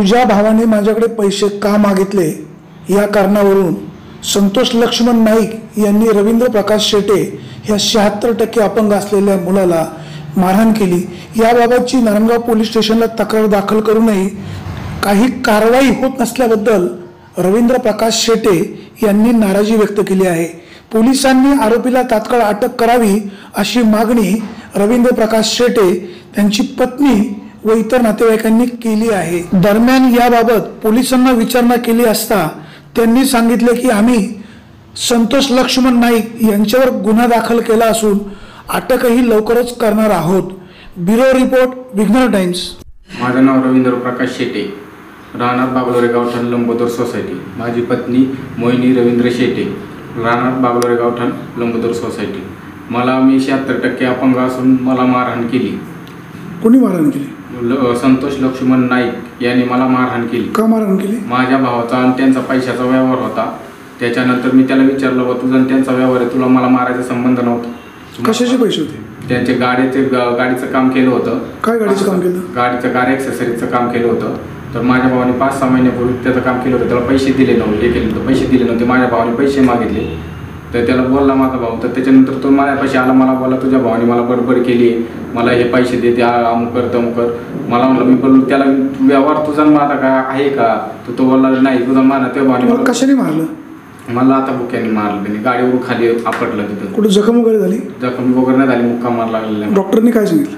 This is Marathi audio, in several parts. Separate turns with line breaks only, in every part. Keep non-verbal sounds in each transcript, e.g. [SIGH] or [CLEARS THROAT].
तुझ्या भावाने माझ्याकडे पैसे का मागितले? या कारणावरून संतोष लक्ष्मण नाईक यांनी रवींद्र प्रकाश शेटे ह्या शहात्तर टक्के अपंग असलेल्या मुलाला मारहाण केली. याबाबतची नारायणगाव पोलीस स्टेशनला तक्रार दाखल करूनही काही कारवाई होत नसल्याबद्दल रवींद्र प्रकाश शेटे यांनी नाराजी व्यक्त केली आहे. पोलिसांनी आरोपीला तात्काळ अटक करावी अशी मागणी रवींद्र प्रकाश शेटे त्यांची पत्नी व इतर नातेवाईकांनी केली आहे. दरम्यान याबाबत पोलिसांना विचारणा केली असता त्यांनी सांगितले की आम्ही संतोष लक्ष्मण नाईक यांच्यावर गुन्हा दाखल केला असून अटकही लवकरच करणार आहोत. ब्युरो रिपोर्ट विघ्नर टाइम्स.
माझं नाव रवींद्र प्रकाश शेटे. राहणार बागलोरे गावठाण लंबोदर सोसायटी. माझी पत्नी मोहिनी रवींद्र शेटे. राहणार बागलोरे गावठाण लंबोदर सोसायटी. मला मी शहात्तर टक्के अपंग असून मला मारहाण केली.
कोणी मारहाण केली?
ल संतोष लक्ष्मण नाईक यांनी मला मारहाण केली.
का मारहाण केली?
माझ्या भावाचा आणि त्यांचा पैशाचा व्यवहार होता. त्याच्यानंतर मी त्याला विचारलं बा तुझा आणि त्यांचा व्यवहार आहे तुला मला मारायचा संबंध नव्हता.
कशाचे पैसे होते?
त्यांचे गाडीचे गा- गाडीचं काम केलं होतं.
काय गाडीचं काम केलं?
गाडीचं कार ॲक्सेसरीचं काम केलं होतं. तर माझ्या भावाने पाच सहा महिन्यापूर्वी त्याचं काम केलं होतं. त्याला पैसे दिले नव्हते हे केलं होतं पैसे दिले नव्हते. माझ्या भावाने पैसे मागितले. तर त्याला बोलला माझा भाऊ. तर त्याच्यानंतर तो माझ्या पैसे आला मला बोला तुझ्या भावाने मला बडबड केली मला हे पैसे दे आ- अमुक कर तमुक कर. मला म्हणलं मी बोललो त्याला व्यवहार तुझा माझा का आहे का? तर तो बोलला नाही तुझा माझा त्या भावाने
कशाने मारलं?
मला आता बुक्याने मारलं त्याने. गाडीवरून खाली आपटलं तिथं.
कुठे जखम वगैरे झाली?
जखम वगैरे नाही झाली मुक्का मार लागलेला.
डॉक्टरनी काय सांगितलं?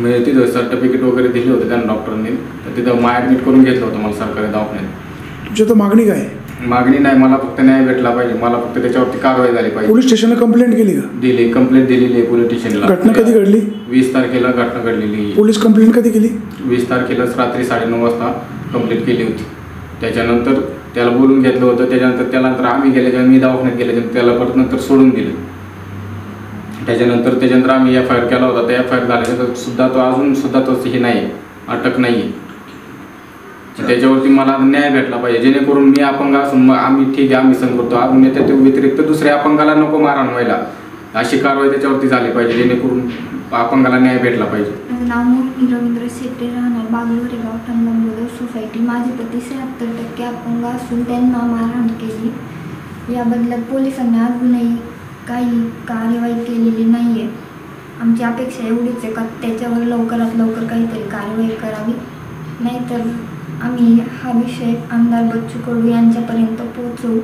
म्हणजे तिथं सर्टिफिकेट वगैरे दिले होते त्यांना डॉक्टरांनी. तर तिथं मा ॲडमिट करून घेतलं होतं मला सरकारी दवाखान्यात.
तुमची आता मागणी काय? आहे?
मागणी नाही मला फक्त न्याय भेटला पाहिजे. मला फक्त त्याच्यावरती कारवाई झाली पाहिजे.
पोलीस स्टेशनला कंप्लेंट केली का?
दिली कंप्लेंट दिलेली आहे पोलीस स्टेशनला.
घटना कधी घडली?
वीस तारखेला घटना घडलेली.
पोलीस कंप्लेंट कधी केली?
वीस तारखेलाच रात्री साडेनऊ वाजता कंप्लीट केली होती. त्याच्यानंतर त्याला बोलून घेतलं होतं. त्याच्यानंतर त्यानंतर आम्ही गेल्याच्या मी दवाखान्यात गेल्याच्या त्याला परत नंतर सोडून दिलं. त्याच्यानंतर त्याच्यानंतर आम्ही एफ आय आर केला होता. त्या एफ आय आर झाल्यानंतर सुद्धा तो अजून सुद्धा तो हे नाही अटक नाही आहे त्याच्यावरती मला न्याय भेटला पाहिजे. जेणेकरून मी अपंग असून मग आम्ही ठीक आहे आम्ही संघ करतो अजून व्यतिरिक्त दुसऱ्या अपंगाला नको मारहाण व्हायला अशी कारवाई त्याच्यावरती झाली पाहिजे जेणेकरून अपंगाला न्याय भेटला पाहिजे.
माझं नाव रवींद्र शेट्टे राहणार बागलोरे गाव टंगंबोदर सोसायटी. माझे पती शहात्तर टक्के अपंग असून त्यांना मारहाण केली. या बदल्यात पोलिसांनी अजूनही काही कार्यवाही केलेली नाही आहे आमची अपेक्षा एवढीच आहे का त्याच्यावर लवकरात लवकर काहीतरी कार्यवाही करावी? नाहीतर आम्ही हा विषय आमदार बच्चू कडू यांच्यापर्यंत पोहोचवू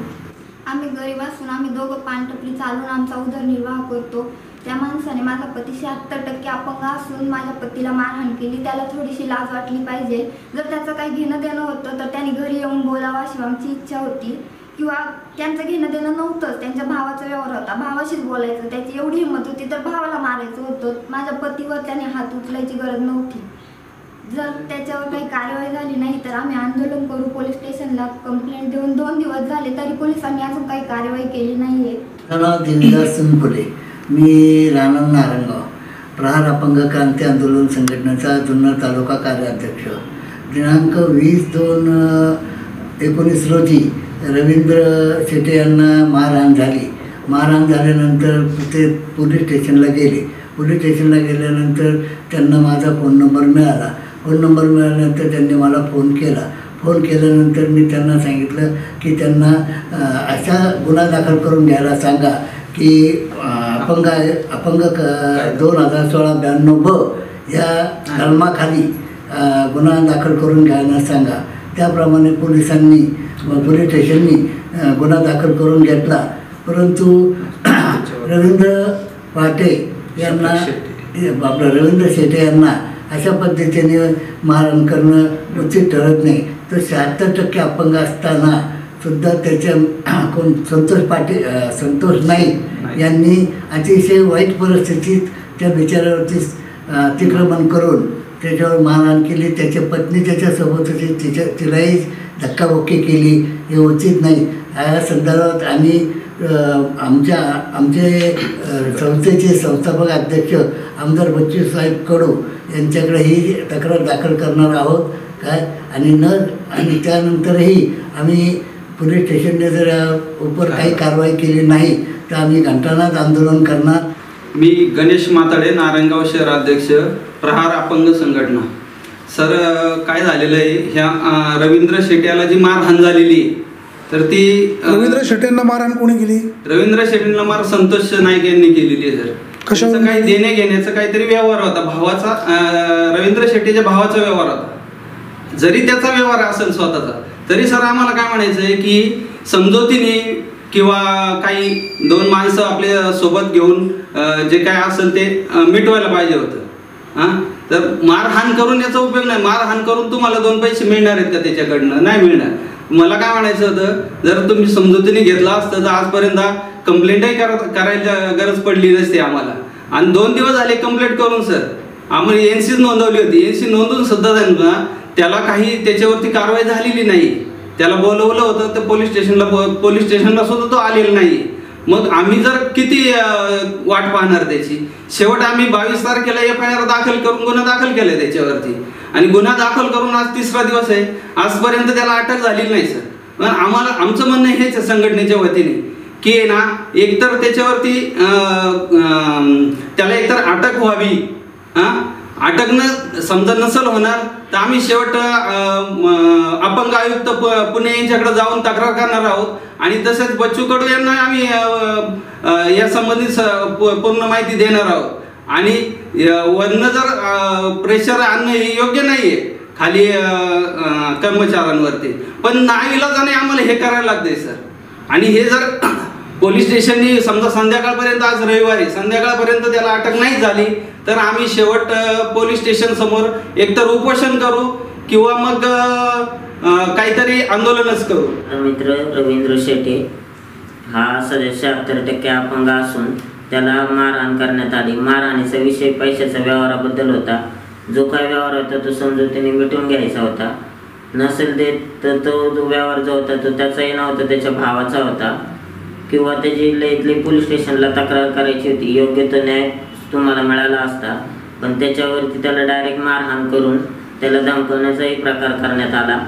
आम्ही गरीब असून आम्ही दोघं पानटपली चालून आमचा उदरनिर्वाह करतो. त्या माणसाने माझा पती शहात्तर टक्के अपंग असून माझ्या पतीला मारहाण केली. त्याला थोडीशी लाज वाटली पाहिजे. जर त्याचं काही घेणं देणं होतं तर त्याने घरी येऊन बोलावं अशी आमची इच्छा होती. किंवा त्यांचं घेणं देणं नव्हतंच. त्यांच्या भावाचा व्यवहार होता. भावाशीच बोलायचं. त्याची एवढी हिंमत होती तर भावाला मारायचं होतं. माझ्या पतीवर त्याने हात उचलायची गरज नव्हती. जर त्याच्यावर काही कारवाई झाली नाही तर आम्ही आंदोलन करू. पोलीस स्टेशनला कंप्लेंट देऊन दोन दिवस झाले तरी पोलिसांनी अजून काही कारवाई केली नाही आहे
नाव देवीदास मी राहणार नारायणगाव प्रहार अपंग क्रांती आंदोलन संघटनेचा जुन्नर तालुका कार्याध्यक्ष. दिनांक वीस दोन एकोणीस रोजी रवींद्र शेटे यांना मारहाण झाली. मारहाण झाल्यानंतर ते पोलीस स्टेशनला गेले. पोलीस स्टेशनला गेल्यानंतर त्यांना माझा फोन नंबर मिळाला. फोन नंबर मिळाल्यानंतर त्यांनी मला फोन केला. फोन केल्यानंतर मी त्यांना सांगितलं की त्यांना अशा गुन्हा दाखल करून घ्यायला सांगा की अपंग अपंग क दोन हजार सोळा ब्याण्णव ब या कलमाखाली गुन्हा दाखल करून घ्यायला सांगा. त्याप्रमाणे पोलिसांनी व पोलीस स्टेशननी गुन्हा दाखल करून घेतला. परंतु [CLEARS THROAT] रवींद्र पाटे यांना आपलं रवींद्र शेटे यांना अशा पद्धतीने मारहाण करणं उचित ठरत नाही. तर शहात्तर टक्के अपंग असताना सुद्धा त्याच्या [CLEARS THROAT] कोण संतोष पाटील अं, संतोष नाईक यांनी अतिशय वाईट परिस्थितीत त्या बिचाऱ्यावरती अं, अतिक्रमण करून त्याच्यावर मारहाण केली त्याच्या पत्नी त्याच्यासोबत होती तिच्या तिलाही धक्काबुक्की केली हे उचित नाही. या संदर्भात आम्ही आमच्या आमचे संस्थेचे संस्थापक अध्यक्ष आमदार बच्चू साहेब कडू यांच्याकडे ही तक्रार दाखल करणार आहोत. काय? आणि न आणि त्यानंतरही आम्ही पोलीस स्टेशनने जर उपर काही कारवाई केली नाही तर आम्ही घंटानाच आंदोलन करणार.
मी गणेश माताडे नारायणगाव शहराध्यक्ष. प्रहार अपंग संघटना. सर काय झालेलं आहे? ह्या रवींद्र शेट्याला जी मारहाण झालेली तर ती
रवींद्र शेट्यांना मारहाण कोणी केली?
रवींद्र शेट्टींना मार संतोष नाईक यांनी केलेली आहे सर? त्यांचं काही देणे घेण्याचा काहीतरी व्यवहार होता भावाचा रवींद्र शेट्टीच्या भावाचा व्यवहार होता. जरी त्याचा व्यवहार असेल स्वतःचा तरी सर आम्हाला काय म्हणायचं आहे की समजोतीने किंवा काही दोन माणसं आपल्यासोबत घेऊन जे काय असेल ते मिटवायला पाहिजे होतं. हां? तर मारहाण करून याचा उपयोग नाही. मारहाण करून तुम्हाला दोन पैसे मिळणार आहेत का त्याच्याकडनं? नाही मिळणार. मला काय म्हणायचं होतं? जर तुम्ही समजुतीने घेतला असतं तर आजपर्यंत कंप्लेंटही करत करायला गरज पडली नसते आम्हाला. आणि दोन दिवस झाले कंप्लेंट करून सर. आम्हाला एन सी नोंदवली होती. एन सी नोंदवून सुद्धा त्यांना त्याला काही त्याच्यावरती कारवाई झालेली नाही. त्याला बोलवलं होतं तर पोलीस स्टेशनला पोलीस स्टेशनला सुद्धा तो आलेला नाही. मग आम्ही जर किती वाट पाहणार त्याची? शेवट आम्ही बावीस तारखेला एफ आय आर दाखल करून गुन्हा दाखल केला त्याच्यावरती. आणि गुन्हा दाखल करून आज तिसरा दिवस आहे. आजपर्यंत त्याला अटक झालेली नाही सर. पण आम्हाला आमचं म्हणणं हेच आहे संघटनेच्या वतीने की आहे ना एकतर त्याच्यावरती त्याला एकतर अटक व्हावी हां? अटक न समजा नसल होणार तर आम्ही शेवट अपंग आयुक्त प- पुणे यांच्याकडे जाऊन तक्रार करणार आहोत. आणि तसेच बच्चू कडू यांना आम्ही या संबंधित स- पूर्ण माहिती देणार आहोत. आणि वरनं जर प्रेशर आणणं हे योग्य नाही आहे खाली कर्मचाऱ्यांवरती. पण नाईलाजाने आम्हाला हे करायला लागतंय सर. आणि हे जर पोलीस स्टेशननी समजा संध्याकाळपर्यंत आज रविवारी संध्याकाळपर्यंत त्याला अटक नाही झाली तर आम्ही शेवट पोलीस स्टेशन समोर एकतर उपोषण करू किंवा मग काहीतरी आंदोलनच करू.
मित्र रवींद्र शेटे हा सदस्य शहात्तर टक्के अपंग असून त्याला मारहाण करण्यात आली. मारहाणीचा विषय पैशाच्या व्यवहाराबद्दल होता. जो काय व्यवहार होता तो समजूतीने मिटवून घ्यायचा होता. नसेल देत तर तो जो व्यवहार जो होता तो त्याचाही नव्हता त्याच्या भावाचा होता. किंवा त्याची इथले पोलीस स्टेशनला तक्रार करायची होती. योग्य तो न्याय तुम्हाला मिळाला असता पण त्याच्यावरती त्याला डायरेक्ट मारहाण करून त्याला धमकवण्याचाही प्रकार करण्यात आला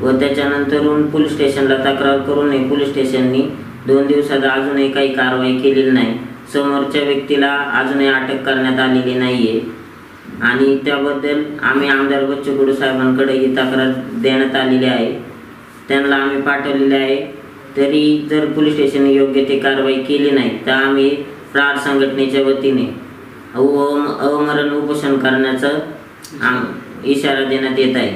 व त्याच्यानंतरून पोलीस स्टेशनला तक्रार करूनही पोलीस स्टेशननी दोन दिवसात अजूनही काही कारवाई केलेली नाही. समोरच्या व्यक्तीला अजूनही अटक करण्यात आलेली नाही आहे आणि त्याबद्दल आम्ही आमदार बच्चू कडू साहेबांकडे ही तक्रार देण्यात आलेली आहे. त्यांना आम्ही पाठवलेले आहे. तरी जर पोलीस स्टेशनने योग्य ते कारवाई केली नाही तर आम्ही प्रार संघटनेच्या वतीने अव अवमरण उपोषण करण्याचा आम इशारा देण्यात येत आहे.